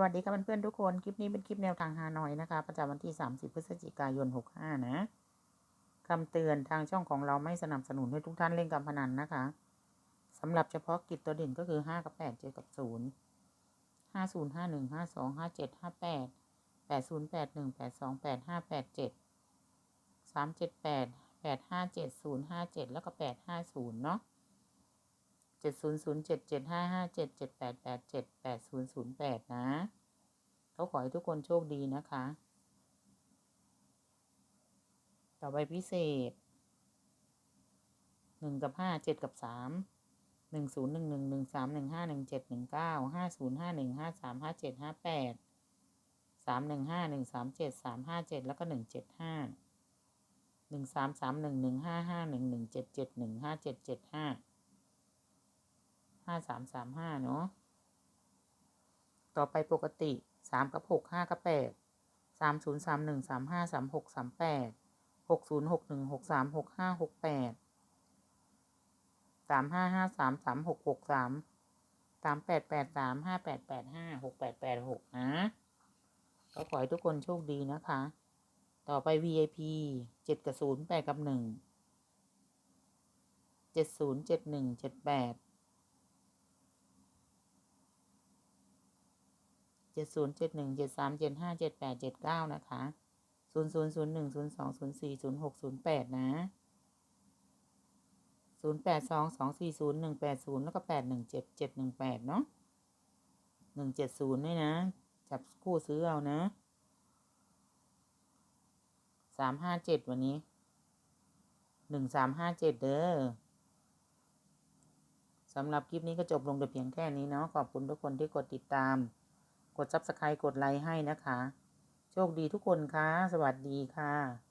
วัสดีค่ะเพื่อนๆทุกคน คลิปนี้เป็นคลิปแนวทางฮานอยนะคะ ประจำวันที่ 30 พฤศจิกายน 65 นะคำเตือนทางช่องของเราไม่สนับสนุนให้ทุกท่านเล่นการพนันนะคะสำหรับเฉพาะกิจตัวเด่นก็คือ 5 กับ8 7กับ 0 50 51 52 57 58 80 81 82 85 87 378 857 057 แล้วก็ 850 เนาะ จ็ดศูนย์ศูนย์เจ็ดเจ็ดห้าห้าเจ็ดเจ็ดแปดแปดเจ็ดแปดศูนย์ศูนย์แปดนะ เขาขอให้ทุกคนโชคดีนะคะ ต่อไปพิเศษหนึ่งกับห้าเจ็ดกับสามหนึ่งศูนย์หนึ่งหนึ่งหนึ่งสามหนึ่งห้าหนึ่งเจ็ดหนึ่งเก้าห้าศูนย์ห้าหนึ่งห้าสามห้าเจ็ดห้าแปดสามหนึ่งห้าหนึ่งสามเจ็ดสามห้าเจ็ดแล้วก็หนึ่งเจ็ดห้าหนึ่งสามสามหนึ่งหนึ่งห้าห้าหนึ่งหนึ่งเจ็ดเจ็ดหนึ่งห้าเจ็ดเจ็ดห้า ห้าสามสามห้าเนาะ ต่อไปปกติสามกับหกห้ากับแปดสามศูนย์สามหนึ่งสามห้าสามหกสามแปดหกศูนย์หกหนึ่งหกสามหกห้าหกแปดสามห้าห้าสามสามหกหกสามสามแปดแปดสามห้าแปดแปดห้าหกแปดแปดหกนะก็ขอให้ทุกคนโชคดีนะคะ ต่อไป VIP เจ็ดกับศูนย์แปดกับหนึ่งเจ็ดศูนย์เจ็ดหนึ่งเจ็ดแปด เจ็ดศูนย์เจ็ดหนึ่งเจ็ดสามเจ็ดห้าเจ็ดแปดเจ็ดเก้านะคะศูนย์ศูนย์ศูนย์หนึ่งศูนย์สองศูนย์สี่ศูนย์หกศูนย์แปดนะศูนย์แปดสองสองสี่ศูนย์หนึ่งแปดศูนย์แล้วก็แปดหนึ่งเจ็ดเจ็ดหนึ่งแปดเนาะหนึ่งเจ็ดศูนย์ด้วยนะ จับคู่ซื้อเอานะสามห้าเจ็ดวันนี้หนึ่งสามห้าเจ็ดเด้อสำหรับคลิปนี้ก็จบลงแต่เพียงแค่นี้เนาะขอบคุณทุกคนที่กดติดตาม กด subscribe กดไลค์ให้นะคะ โชคดีทุกคนคะสวัสดีค่ะ